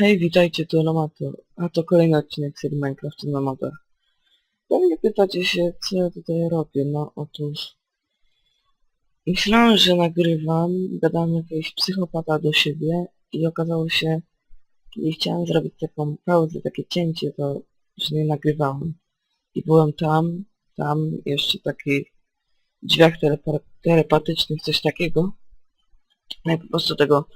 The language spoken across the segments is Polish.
Hej, witajcie, to Lomato, a to kolejny odcinek serii Minecraft na modach. Pewnie pytacie się, co ja tutaj robię. No otóż... Myślałem, że nagrywam, gadałem jakiegoś psychopata do siebie i okazało się, kiedy chciałem zrobić taką pauzę, takie cięcie, to że nie nagrywałem. I byłem tam, tam, jeszcze taki drzwiach telepa- telepatycznych, coś takiego. No i po prostu tego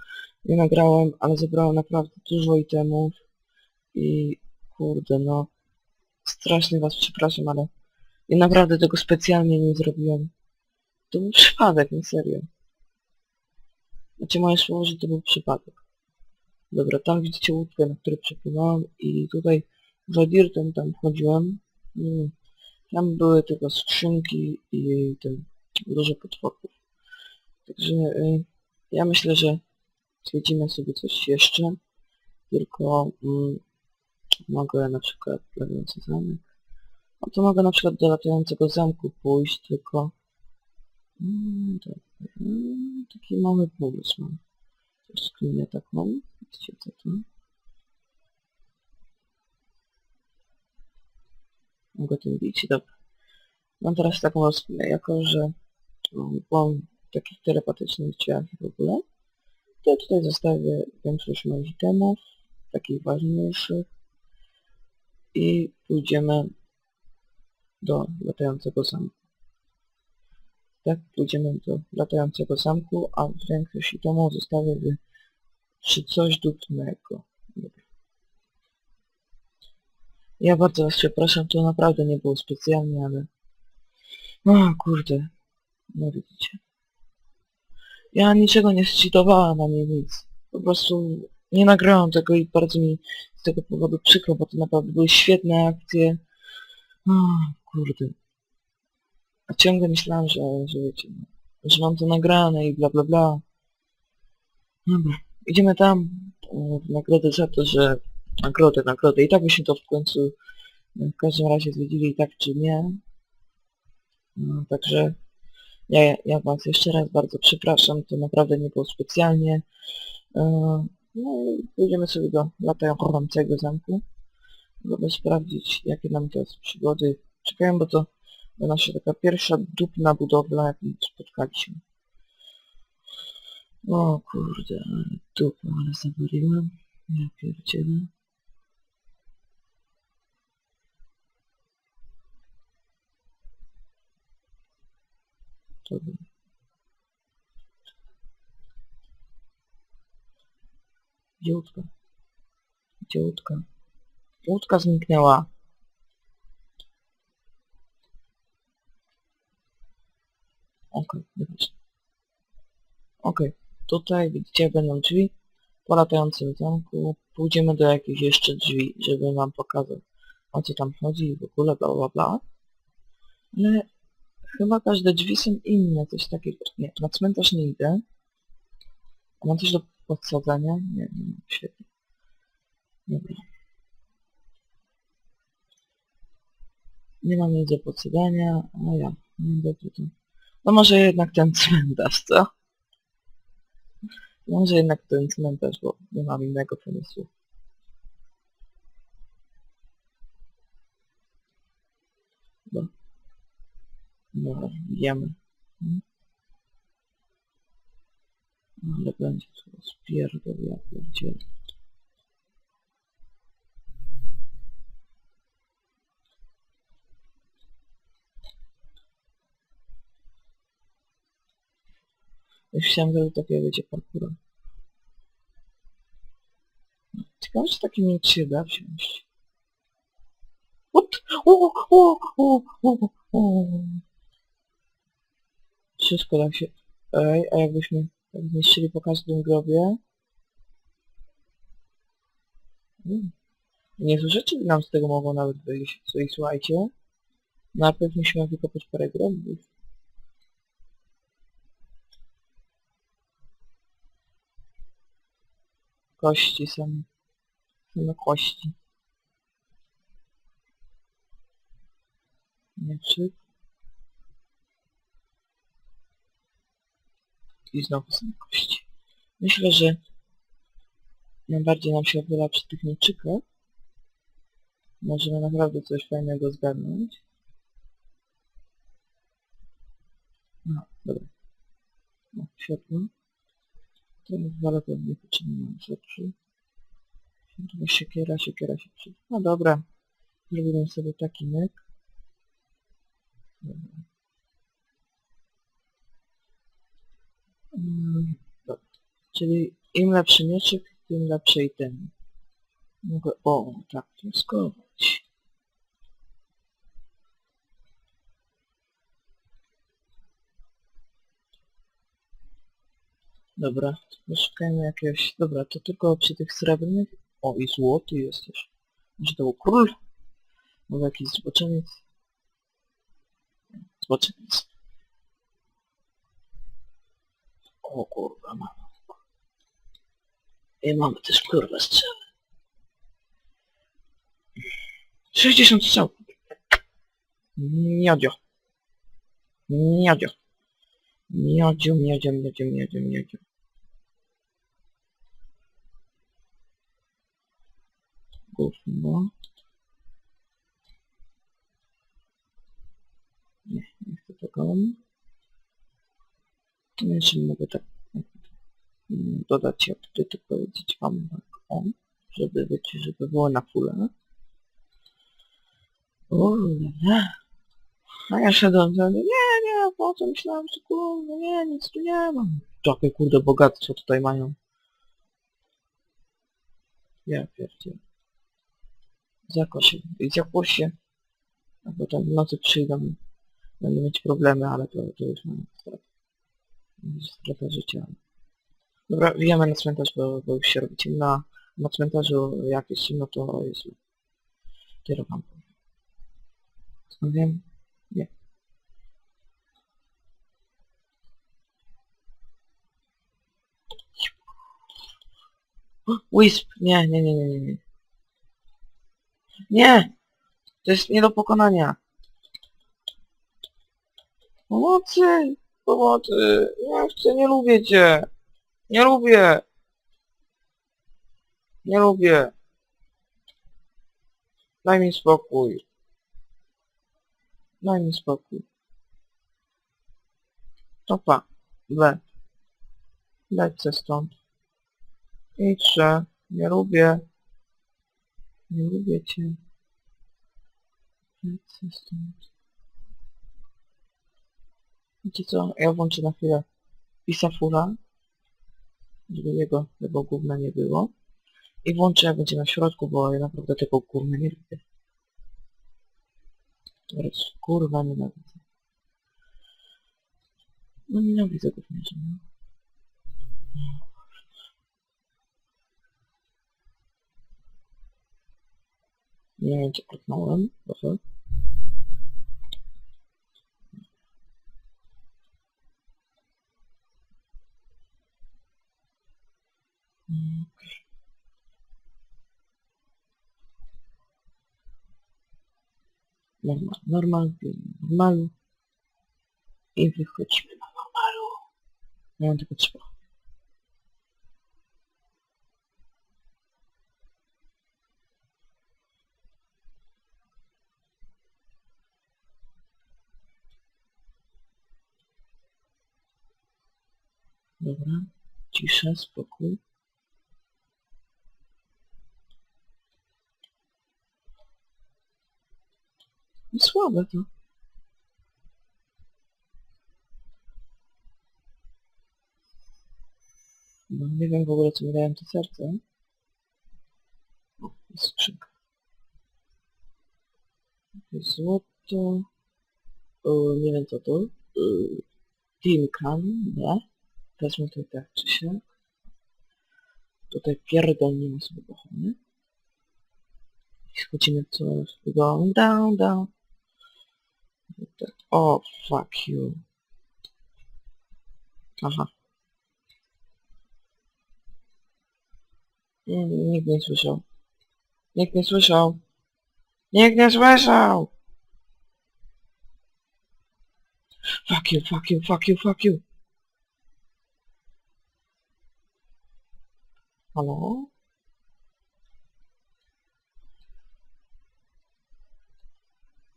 nie nagrałem, ale zebrałem naprawdę dużo itemów i kurde no strasznie was przepraszam, ale ja naprawdę tego specjalnie nie zrobiłem. To był przypadek, nie serio. Znaczy moje słowo, że to był przypadek. Dobra, tam widzicie łódkę, na której przepłynąłem i tutaj za dirtem tam wchodziłem. Mm. Tam były tylko skrzynki i ten dużo potworów. Także y, ja myślę, że zwiedzimy sobie coś jeszcze, tylko mm, mogę na przykład latający zamek. No to mogę na przykład do latającego zamku pójść, tylko mm, mm, taki mały pomysł mam. Skrynię taką, widzicie to? Mogę tym bić, dobra. Mam teraz taką rozkminę, jako że byłam w takich telepatycznych i w ogóle, to tutaj zostawię większość moich itemów, takich ważniejszych i pójdziemy do latającego zamku. Tak, pójdziemy do latającego zamku, a większość itemów zostawię w- przy coś dupnego. Dobra. Ja bardzo was przepraszam, to naprawdę nie było specjalnie, ale... O kurde, no widzicie. Ja niczego nie zcheatowałem ani nic. Po prostu nie nagrałem tego i bardzo mi z tego powodu przykro, bo to naprawdę były świetne akcje. O, kurde. A ciągle myślałem, że, że wiecie, no, że mam to nagrane i bla bla bla. Dobra, idziemy tam. O, nagrodę za to, że... Nagrodę, nagrodę. I tak byśmy to w końcu e, w każdym razie zwiedzili tak czy nie. No, także ja, ja was jeszcze raz bardzo przepraszam, to naprawdę nie było specjalnie. E, No i pójdziemy sobie do latającego zamku, żeby sprawdzić jakie nam teraz przygody czekają, bo to nasza taka pierwsza dupna budowla, jaką spotkaliśmy. O kurde, ale dupa, ale zawaliłem. Ja pierdzielę. Dobra. Gdzie łódka? Gdzie łódka? Łódka zniknęła. Okej, nieważne. Okej, tutaj widzicie będą drzwi po latającym zamku. Pójdziemy do jakichś jeszcze drzwi, żeby wam pokazać o co tam chodzi i w ogóle bla bla bla. Ale chyba każde drzwi są inne, coś takiego. Nie, na cmentarz nie idę. A mam coś do podsadzania? Nie, nie mam, świetnie. Dobra. Nie mam nic do podsadzania, a ja. No to. No może jednak ten cmentarz, co? Może jednak ten cmentarz, bo nie mam innego pomysłu. No. No, wiemy. No, ale będzie to spierdol, ja pierdzielę. Już chciałem zrobić takiego, wiecie, parkura. Ciekawe, czy taki miecz się da wziąć. What? O, o, o, o, o. Wszystko da się... Ej, a jakbyśmy zniszczyli po każdym grobie? Hmm. Nie rzeczy nam z tego mogło nawet wyjść. Co i słuchajcie. Najpierw musimy wykopać parę grobów. Kości są. Same kości. Mieczyk. I znowu są kości. Myślę, że Najbardziej nam się wyla przy tych mieczykach. Możemy naprawdę coś fajnego zgarnąć. No, dobra. No, świetnie. Teraz walę pewnie potrzebne mam rzeczy. Chyba siekiera, siekiera się przy... No dobra. Zrobimy sobie taki myk. Dobra. Mm, dobra. Czyli im lepszy mieczyk, tym lepszy item. Mogę, o, tak, wnioskować. Dobra, poszukajmy jakiegoś... Dobra, to tylko przy tych srebrnych... O, i złoty jest też. Może to był król? Może jakiś zboczeniec? Zboczeniec. O kurwa, mamy. I mamy też kurwa strzały. 60 strzał. Miodzio. Miodzio. Miodzio, miodzio, miodzio, miodzio, miodzio. Gówno. Nie, nie chcę tego. Jeszcze mogę tak dodać apetytu powiedzieć wam tak o, żeby wiecie, żeby było na fulę. Nie. A ja szedłem za nie, nie, po co myślałem, że kurde, nie, nic tu nie mam. Jakie kurde bogactwo tutaj mają. Ja pierdzielę. Zakosie, zakosie. A potem w nocy przyjdą. Będę mieć problemy, ale to, to już mam strata. Strata życia. Dobra, wbijamy na cmentarz, bo, bo już się robi ciemno. Na cmentarzu jak jest ciemno, to jest źle. Tyle wam powiem. Skąd wiem? Nie. Wisp! Nie, nie, nie, nie, nie, nie. Nie! To jest nie do pokonania. Pomocy! Pomocy! Nie chcę, nie lubię cię! Nie lubię! Nie lubię! Daj mi spokój. Daj mi spokój. Topa. Le. Lecę stąd. Idźże. Nie lubię. Nie lubię cię. Lecę stąd. Wiecie co? Ja włączę na chwilę Pisa Fura. Żeby jego tego gówna nie było. I włączę jak będzie na środku, bo ja naprawdę tego gówna nie lubię. Teraz kurwa nienawidzę. No nienawidzę gówniarzy, no. Nie wiem, czy kliknąłem, proszę. Normal, normal, normalu. I wychodzimy na normalu. Nie mam tego trzeba. Dobra, cisza, spokój. Słabe to. No nie wiem w ogóle co mi dają te serce. O, jest skrzynka. To Złoto. O, nie wiem co to. Yy, Tinkan, nie? Wezmę to tak czy się. Tutaj pierdolnimy sobie pochody. I schodzimy coś. Going down, down. Oh, fuck you. Aha. Nikt nie słyszał. Nikt nie słyszał. Nikt nie słyszał! Fuck you, fuck you, fuck you, fuck you. Halo?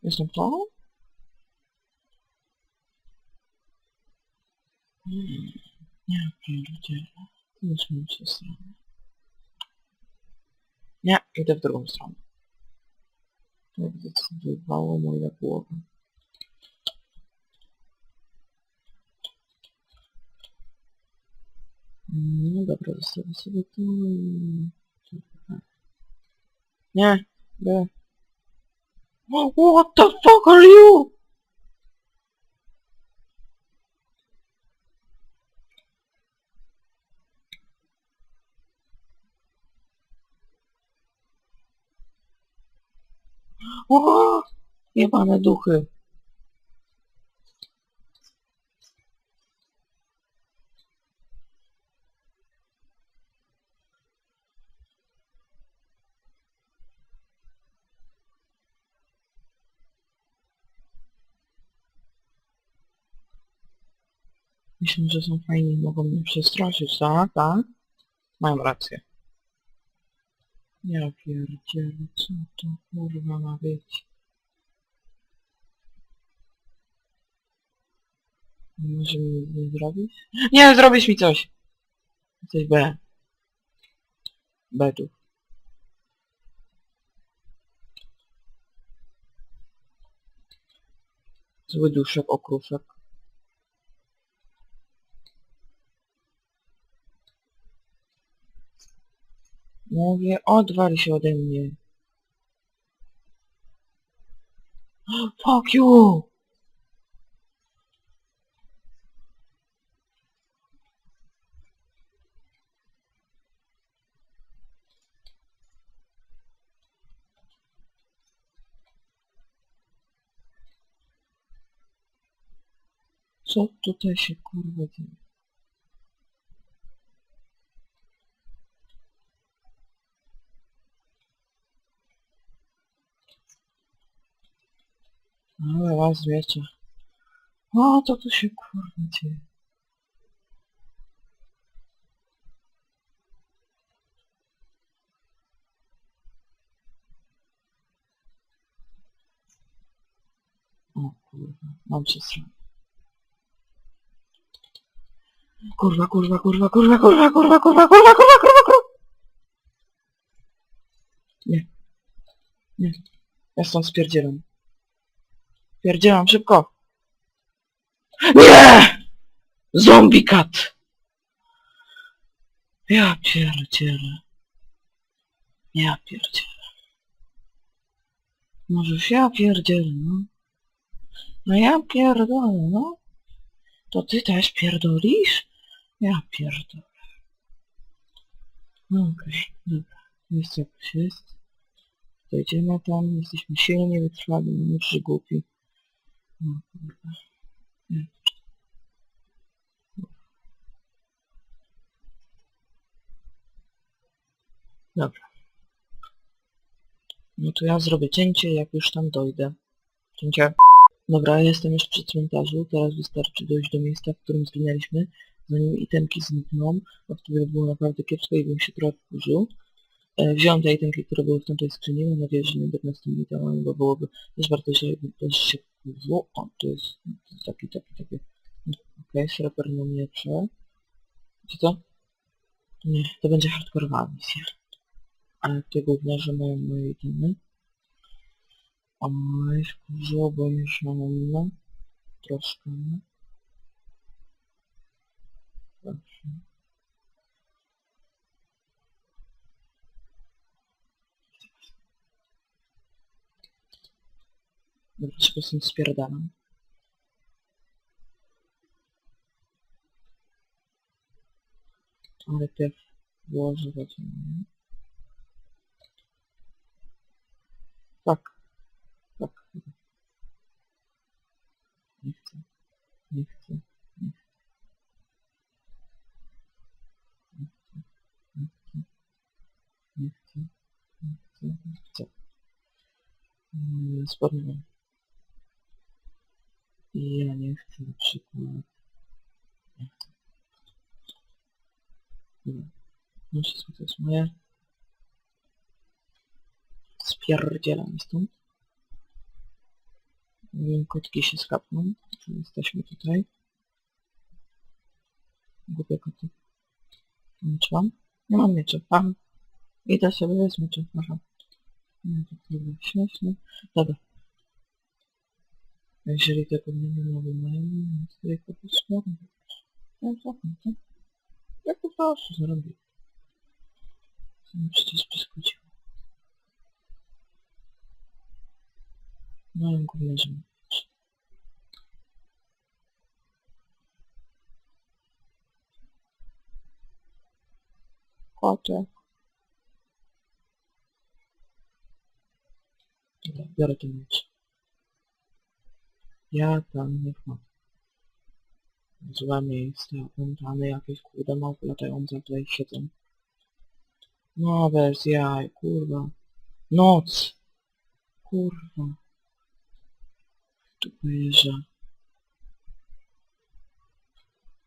Jestem to? Я прилетела. Зачем все странно? Нет, это в другом страну. Придется будет малому или плохо. Ну, добро, доставайся готовы. Не, а. да. What the fuck are you? O, jebane duchy. Myślę, że są fajni mogą mnie przestraszyć, tak? Tak? Mają rację. Ja pierdzielę, co to kurwa ma być? Może mi zrobić? Nie, zrobisz mi coś! Coś B. B tu. Zły duszek, okruszek. Mówię, odwal się ode mnie. Fuck you! Co tutaj się kurwa dzieje? Ale was wiecie. O, to tu się kurwa dzieje. O kurwa, mam się stronę. Kurwa, kurwa, kurwa, kurwa, kurwa, kurwa, kurwa, kurwa, kurwa, kurwa, kurwa. Nie. Nie. Ja stąd spierdzielam. Pierdzielam szybko. Nie! Zombie cat! Ja pierdzielę. Ja pierdzielę. Możesz ja pierdzielę, no. No ja pierdolę, no. To ty też pierdolisz? Ja pierdolę. No okej, dobra. Jest jak jest. Dojdziemy tam, jesteśmy silni, wytrwali, nie przygłupi. Dobra. No to ja zrobię cięcie, jak już tam dojdę. Cięcie. Dobra, jestem już przy cmentarzu, teraz wystarczy dojść do miejsca, w którym zginęliśmy, zanim itemki znikną, wtedy by było naprawdę kiepsko i bym się trochę wkurzył. E, wziąłem te itemki, które były w tamtej skrzyni, mam nadzieję, że nie będę z tymi itemami, bo byłoby też warto, że też się wkurzyło. O, to jest, to jest taki, taki, taki. Okej, okay, srebrne miecze. Czy to? Nie, to będzie hardkorowa misja. Ale te gówniarze mają moje itemy. Oj, wkurzyło, bo już mam troszkę. Допустим, с перданом. Теперь вложивание. Так. Так. Нефти. Нефти. Нефти. Нефти. Нефти. Нефти. Нефти. I ja nie chcę na przykład. No wszystko to jest moje. Spierdzielam stąd. Kotki się skapną, to jesteśmy tutaj. Głupie koty. Miecz mam? Nie mam miecza. Mam. Idę sobie bez miecza. Aha. To dobra, śmieszne. Dobra. Jeżeli tego nie wymowy mają, to tutaj po prostu robię. No co, no to? Jak to po prostu zrobię? Co mi przecież przeszkodziło? No, gówniarze. Kotek. Dobra, biorę ten miecz. Ja tam nie wchodzę. Złe miejsce, opętane jakieś kurde małpy latające tutaj siedzą. No bez jaj, kurwa. Noc! Kurwa. Tu wyjeżdża.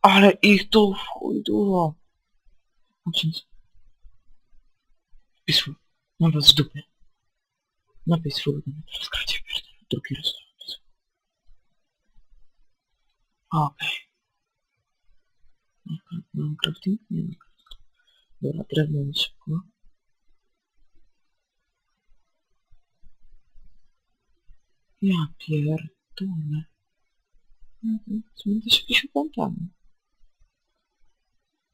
Ale ich tu w chuj dużo. Patrząc. Peaceful. Mam was w dupie. Na Peaceful. Skracie drugi raz. Okej. Okay. Mam crafting? Nie mam crafting. Dobra, drewno mi szybko. Ja pierdolę. No to Cmentarz jakiś opętany.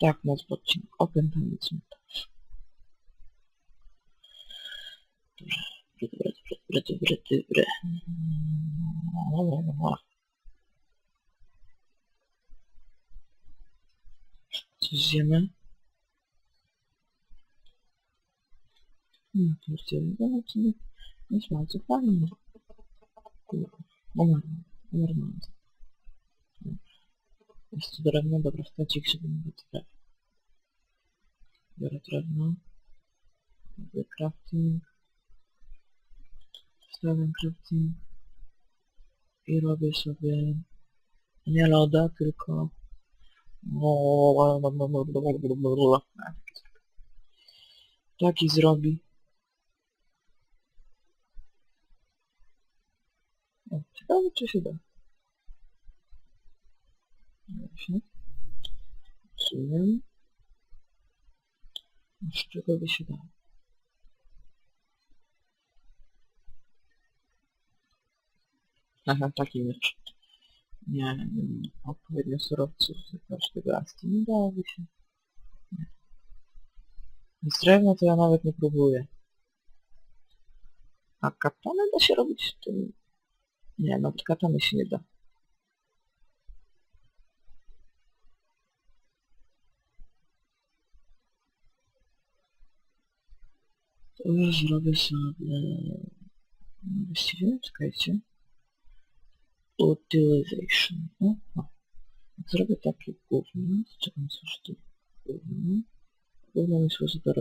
Tak, nazwa odcinek. Opętany cmentarz. Dobrze. Dobre, dobre, dobre, dobre, dobre. Coś zjemy? No, pierdzielę, no to nie, nie bardzo fajnie. Kurwa, umarłam, umarłam. Jest tu drewno, dobra, stacik, żeby nie było drewno. Biorę drewno. Robię crafting. Wstawiam crafting. I robię sobie nie loda, tylko Taki zrobi. O, ciekawe czy się da. Właśnie. Z czego by się dało? Aha, taki miecz. Nie, nie odpowiednio surowców każdego aski. Nie dałoby się. Nie. Z drewna to ja nawet nie próbuję. A katany da się robić tym... Nie, no katany się nie da. To ja zrobię sobie... no Właściwie, czekajcie. Utilization. O, o. Zrobię takie gówno. Z czego mi służy to gówno? Gówno mi służy do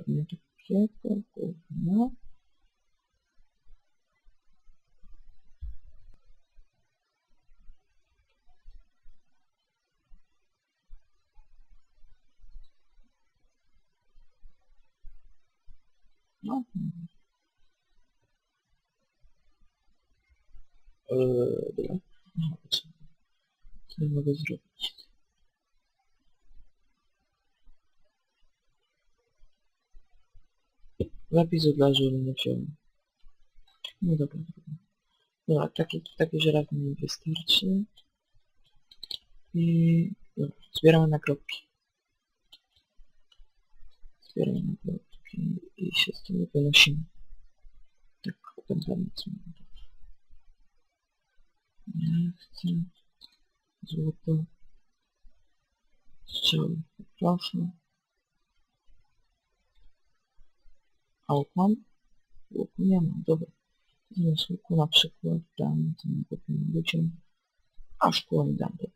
No. No, co? Ja mogę zrobić? Zapisu dla żuru nie wziąłem. No dobra, dobra. Dobra, takie, takie żelazne mi wystarczy. I... Dobra, zbieramy nagrobki. Zbieramy nagrobki i się z tym wynosimy. Tak, cmentarz. Nie Złoto. Strzały. Proszę. A łuk mam? Łuku nie mam, dobra. Zamiast łuku na przykład dam tym głupim ludziom. A szkło mi dam, dobra.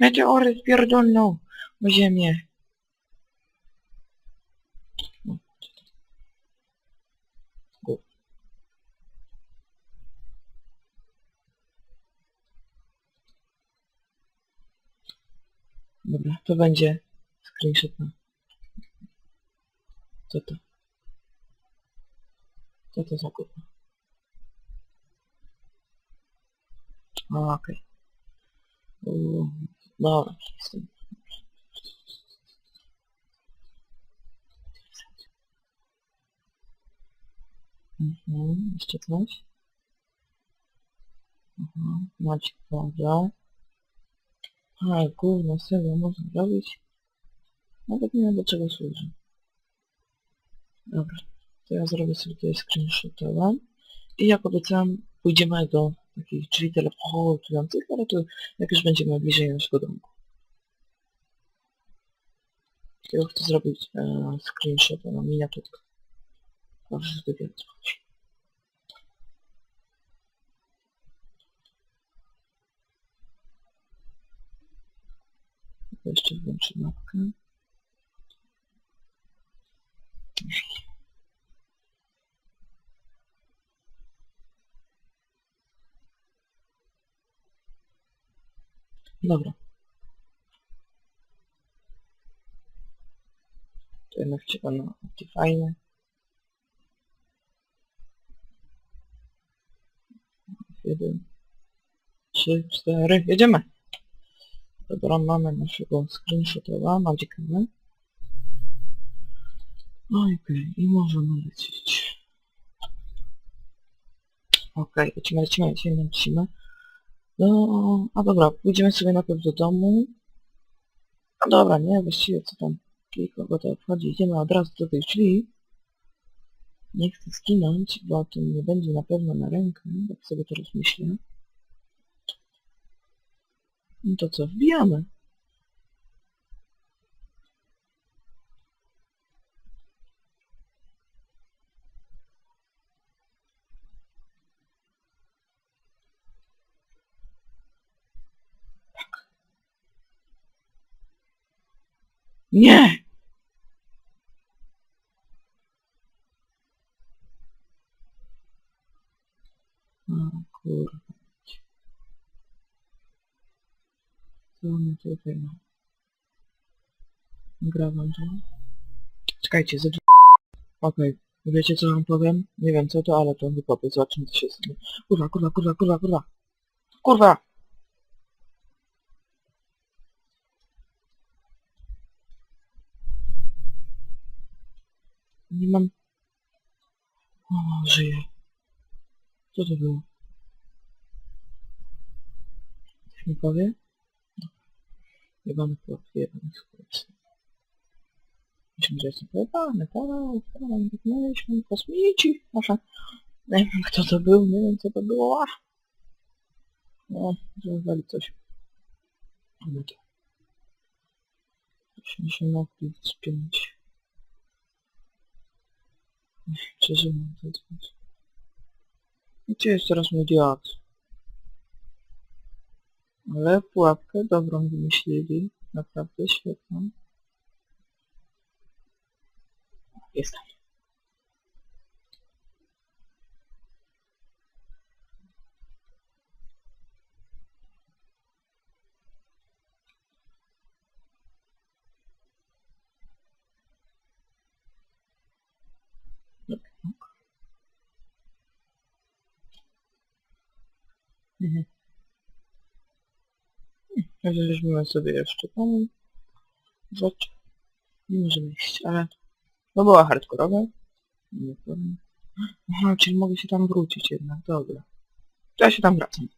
Meteory spierdolną o ziemię. Dobra, to będzie screenshot na... Co to? Co to za kurwa? A, okej. Okay. Dobra, jestem. Mhm, jeszcze coś? Mhm, Macie dobra. A, gówno, serio, można robić? Nawet nie wiem do czego służy. Dobra, to ja zrobię sobie tutaj screenshotowa. I jak obiecałem, pójdziemy do takich drzwi teleportujących, ale to jak już będziemy bliżej naszego domku. Ja chcę zrobić e, screenshota na miniaturkę. Proszę, chodzi. Jeszcze włączę mapkę. Dobra. To jednak trzeba na Optifine. Jeden, trzy, cztery, jedziemy! Dobra, mamy naszego screenshotowa, mam ciekawe. Okej, i możemy lecieć. Okej, lecimy, lecimy, lecimy, lecimy. No, a dobra, pójdziemy sobie najpierw do domu. No dobra, nie, właściwie co tam, kogo to obchodzi, idziemy od razu do tych drzwi. Nie chcę skinąć, bo to nie będzie na pewno na rękę, jak sobie teraz myślę. No to co, wbijamy. Nie! O kurwa. Co my tutaj ma? Grawam to. Czekajcie, ze. Okej. Wiecie co wam powiem? Nie wiem co to, ale to wykopię. Zobaczymy co się stanie. Kurwa, kurwa, kurwa, kurwa, kurwa. Kurwa! Nie mam... O, żyję. Co to było? Ktoś mi powie? Jebany chłop, jebany chłop. Myślę, że jestem pojebany, tak, tak, myśmy kosmici, proszę. Nie wiem kto to był, nie wiem co to było. No, że coś. To. Byśmy się mogli spiąć. Przeżyłem to coś. Gdzie jest teraz mój diod? Ale pułapkę dobrą wymyślili. Naprawdę świetną. Jestem. Dobra. Mhm. Weźmiemy sobie jeszcze tą rzecz. Nie możemy iść, ale... No była hardkorowa. Nie powiem. Aha, czyli mogę się tam wrócić jednak, dobra. Ja się tam wracam.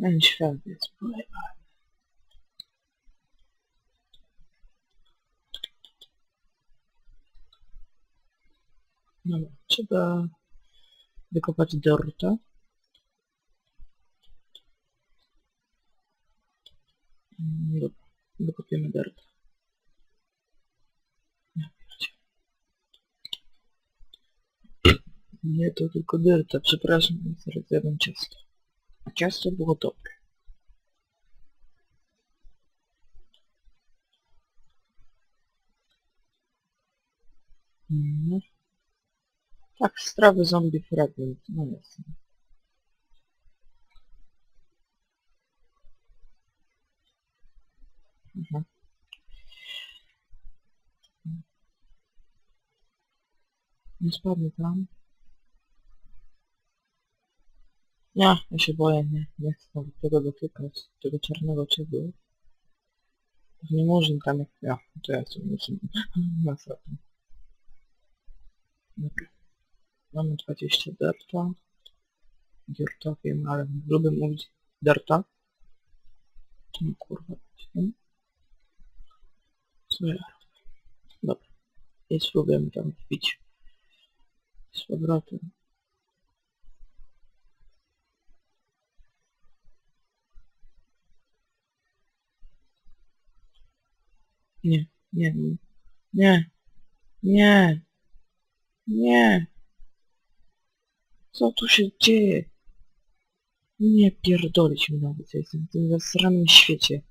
Ten świat jest pojebany. Dobra, trzeba wykopać dorta. Dobra, wykopiemy dorta. Nie, to tylko delta, przepraszam, zaraz zjadam ciasto ciasto było dobre. Mhm. Tak, strawy zombie fragment, no jasne. Mhm. Nie spadnie tam. Nie, ja się boję, nie, nie chcę tego dotykać, tego czarnego czegoś. Nie murzyn tam jak ja, to ja jestem murzyn. Masakra. Dobra. Mamy 20 derta. Dirta wiem, ale lubię mówić derta. No kurwa. Co ja robię? Dobra. I spróbujemy tam wbić. Z powrotem. Nie, nie, nie, nie, nie. Co tu się dzieje? Nie pierdolić mi nawet, ja jestem w tym zasranym świecie.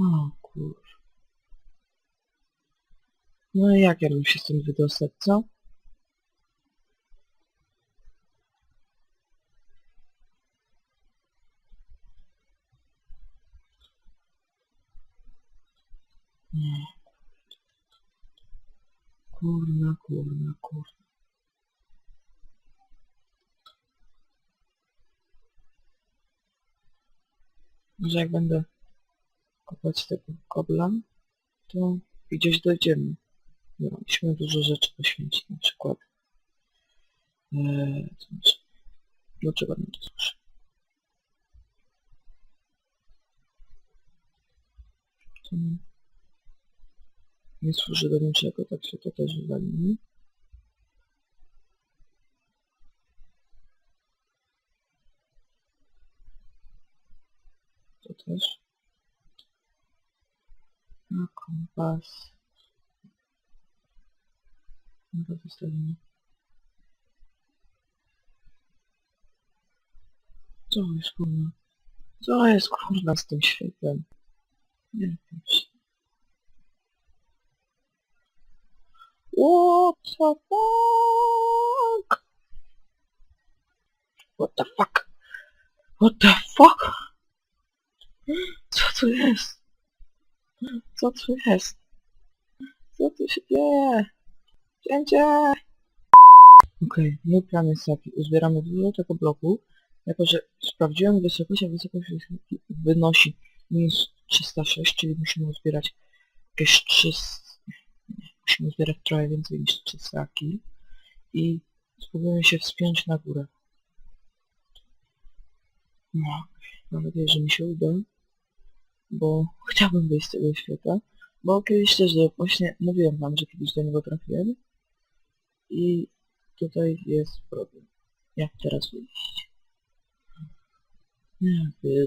O kur... No i jak ja bym się stąd wydostać, co? Nie. Kurna, kurna, kurna. Może jak będę kopać tego kobla, to gdzieś dojdziemy. No, musimy dużo rzeczy poświęcić, na przykład... Eee, jeszcze? Dlaczego nie to słyszę? To nie służy do niczego, tak się to też wywalimy. To też. Na kompas. To zostawimy. Co jest kurna? Co jest kurna z tym świetem? Nie wiem. What the fuck? What the fuck? What the fuck? Co tu jest? Co tu jest? Co tu się dzieje? Cięcie! Okej, mój plan jest taki. Uzbieramy dużo tego bloku. Jako, że sprawdziłem wysokość, a wysokość wynosi minus 306, czyli musimy uzbierać jakieś 300... Musimy zbierać trochę więcej niż 3 saki i spróbujemy się wspiąć na górę. No, mam nadzieję, że mi się uda, bo chciałbym wyjść z tego świata, bo kiedyś też, właśnie mówiłem wam, że kiedyś do niego trafiłem i tutaj jest problem. Jak teraz wyjść? Nie wiem,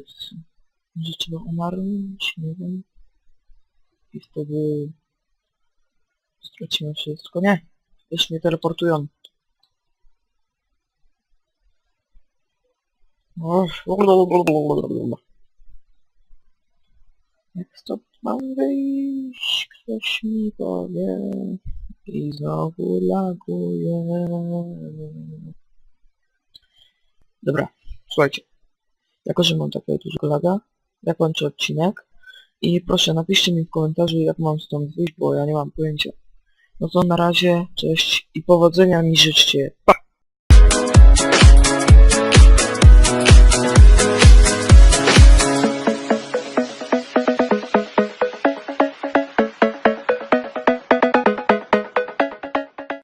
może trzeba umarnąć, nie wiem. I wtedy Stracimy wszystko. Nie! Już mnie teleportują. Jak stąd mam wyjść? Ktoś mi powie. I znowu laguje. Dobra, słuchajcie. Jako, że mam takiego dużego laga, ja kończę odcinek. I proszę, napiszcie mi w komentarzu, jak mam stąd wyjść, bo ja nie mam pojęcia. No to na razie, cześć i powodzenia mi życzcie. Pa!